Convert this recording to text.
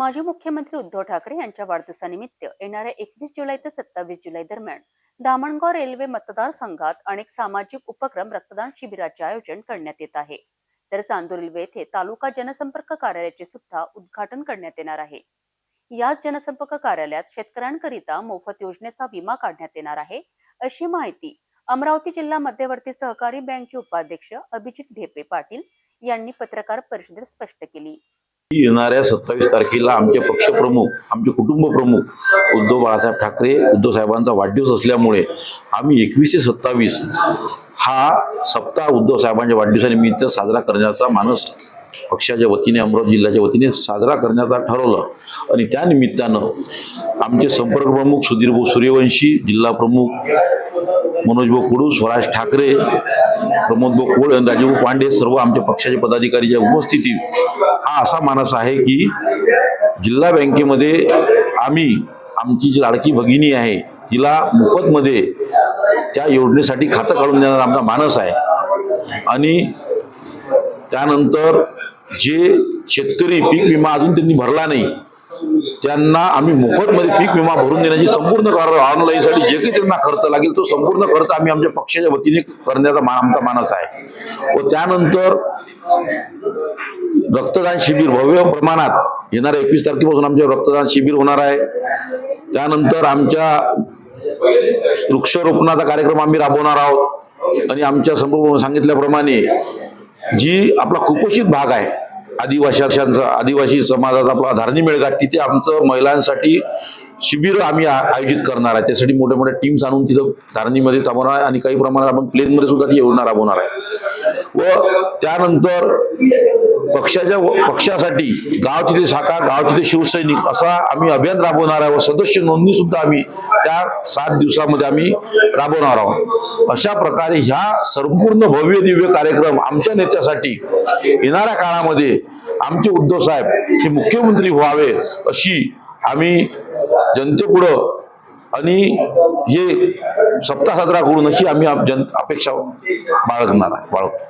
माजी मुख्यमंत्री उद्धव ठाकरे यांच्या वाढदिवसानिमित्त येणाऱ्या एकवीस जुलै ते सत्तावीस जुलै दरम्यान दामणगाव रेल्वे मतदारसंघात अनेक सामाजिक उपक्रम रक्तदान शिबिराचे आयोजन करण्यात येत आहे. तर चांदूर रेल्वे येथे तालुका जनसंपर्क कार्यालयाचे सुद्धा उद्घाटन करण्यात येणार आहे. याच जनसंपर्क कार्यालयात शेतकऱ्यांकरिता मोफत योजनेचा विमा काढण्यात येणार आहे अशी माहिती अमरावती जिल्हा मध्यवर्ती सहकारी बँकचे उपाध्यक्ष अभिजित ढेपे पाटील यांनी पत्रकार परिषदेत स्पष्ट केली. येणाऱ्या सत्तावीस तारखेला आमचे पक्षप्रमुख आमचे कुटुंब प्रमुख उद्धव बाळासाहेब ठाकरे उद्धव साहेबांचा वाढदिवस असल्यामुळे आम्ही एकवीस ते सत्तावीस हा सप्ताह उद्धव साहेबांच्या वाढदिवसानिमित्त साजरा करण्याचा मानस पक्षाच्या वतीने अमरावती जिल्ह्याच्या वतीने साजरा करण्याचा ठरवलं. आणि त्या निमित्तानं आमचे संपर्क प्रमुख सुधीर भाऊ सूर्यवंशी जिल्हा प्रमुख मनोजभाऊ कुडू स्वराज ठाकरे प्रमोद कोळ आणि राजीव पांडे सर्व आमच्या पक्षाचे पदाधिकारीच्या उपस्थितीत. हा असा मानस आहे की जिल्हा बँकेमध्ये आम्ही आमची जी लाडकी भगिनी आहे तिला मोफतमध्ये त्या योजनेसाठी खातं काढून देण्याचा आमचा मानस आहे. आणि त्यानंतर जे शेतकरी पीक विमा अजून त्यांनी भरला नाही त्यांना आम्ही मोफतमध्ये पीक विमा भरून देण्याची संपूर्ण ऑनलाईनसाठी जे काही त्यांना खर्च लागेल तो संपूर्ण खर्च आम्ही आमच्या पक्षाच्या वतीने करण्याचा मा आमचा मानस आहे. व त्यानंतर रक्तदान शिबिर भव्य प्रमाणात येणाऱ्या एकवीस तारखेपासून आमचे रक्तदान शिबिर होणार आहे. त्यानंतर आमच्या वृक्षारोपणाचा कार्यक्रम आम्ही राबवणार आहोत. आणि आमच्या संपूर्ण सांगितल्याप्रमाणे जी आपला कुपोषित भाग आहे आदिवाशांचा आदिवासी समाजाचा आपला धारणी मेळघाट तिथे आमचं महिलांसाठी शिबिर आम्ही आयोजित करणार आहे. त्यासाठी मोठ्या मोठ्या टीम्स आणून तिथं धारणीमध्ये थांबवणार आहे आणि काही प्रमाणात आपण प्लेनमध्ये सुद्धा ती योजना राबवणार आहे. व त्यानंतर पक्षाच्या पक्षासाठी गाव तिथे शाखा गाव तिथे शिवसैनिक असा आम्ही अभियान राबवणार आहे व सदस्य नोंदणी सुद्धा आम्ही त्या सात दिवसामध्ये आम्ही राबवणार आहोत. अशा प्रकारे ह्या संपूर्ण भव्य दिव्य कार्यक्रम आमच्या नेत्यासाठी येणाऱ्या काळामध्ये आमचे उद्धव साहेब हे मुख्यमंत्री व्हावे अशी आम्ही जनतेपुढं. आणि हे सप्ताह साजरा करून अशी आम्ही आप- जन अपेक्षा बाळगणार आहे बाळगतो.